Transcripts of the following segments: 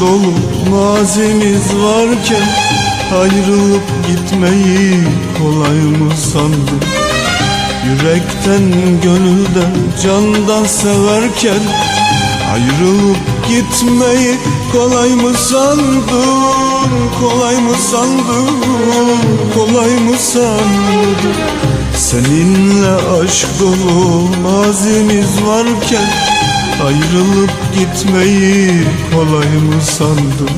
dolu mazimiz varken Ayrılıp gitmeyi kolay mı sandın? Yürekten gönülden candan severken Ayrılıp gitmeyi kolay mı sandın? Kolay mı sandın? Kolay mı sandın? Seninle aşk dolu mazimiz varken Ayrılıp gitmeyi kolay mı sandın?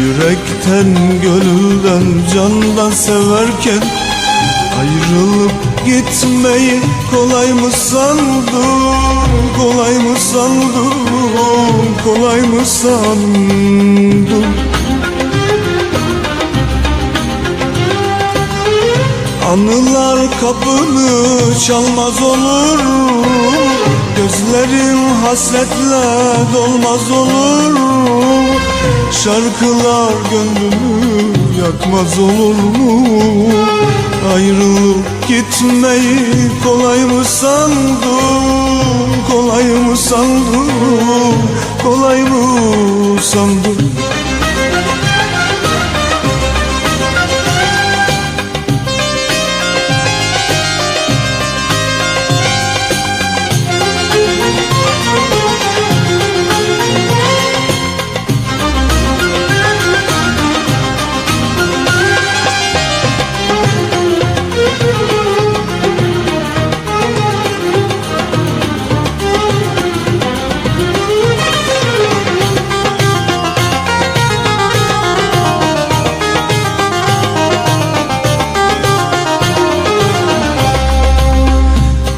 Yürekten gönülden candan severken Ayrılıp gitmeyi kolay mı sandın? Kolay mı sandın? Kolay mı sandın Anılar kapını çalmaz olur. Gözlerin hasretle dolmaz olur. Şarkılar gönlümü yakmaz olur mu? Ayrılıp gitmeyi kolay mı sandın? Kolay mı sandın? Kolay mı sandın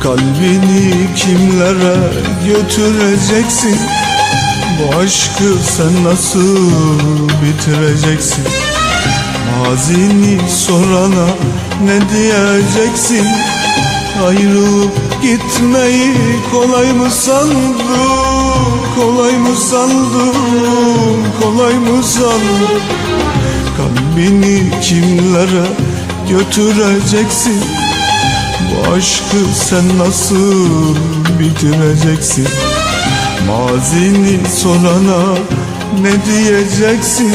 Kalbini kimlere götüreceksin? Bu aşkı sen nasıl bitireceksin? Mazini sorana ne diyeceksin? Ayrılıp gitmeyi kolay mı sandın? Kolay mı sandın? Kolay mı sandın? Kalbini kimlere götüreceksin bu aşkı sen nasıl bitireceksin? Mazini sorana ne diyeceksin?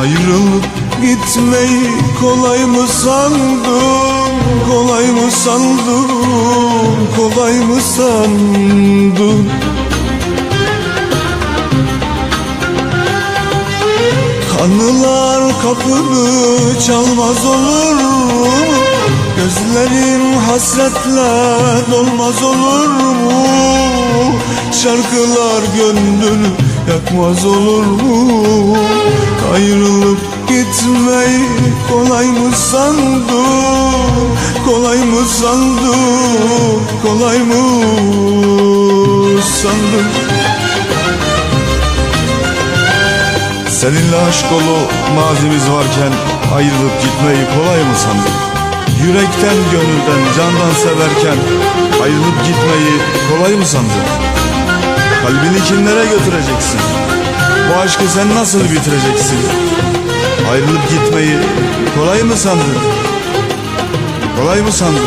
Ayrılıp gitmeyi kolay mı sandın? Kolay mı sandın? Kolay mı sandın? Anılar kapını çalmaz olur mu? Gözlerin hasretle dolmaz olur mu? Şarkılar gönlünü yakmaz olur mu? Ayrılıp gitmeyi kolay mı sandın? Kolay mı sandın? Kolay mı sandın? Seninle aşk dolu mazimiz varken ayrılıp gitmeyi kolay mı sandın? Yürekten gönülden candan severken ayrılıp gitmeyi kolay mı sandın? Kalbini kimlere götüreceksin? Bu aşkı sen nasıl bitireceksin? Ayrılıp gitmeyi kolay mı sandın? Kolay mı sandın?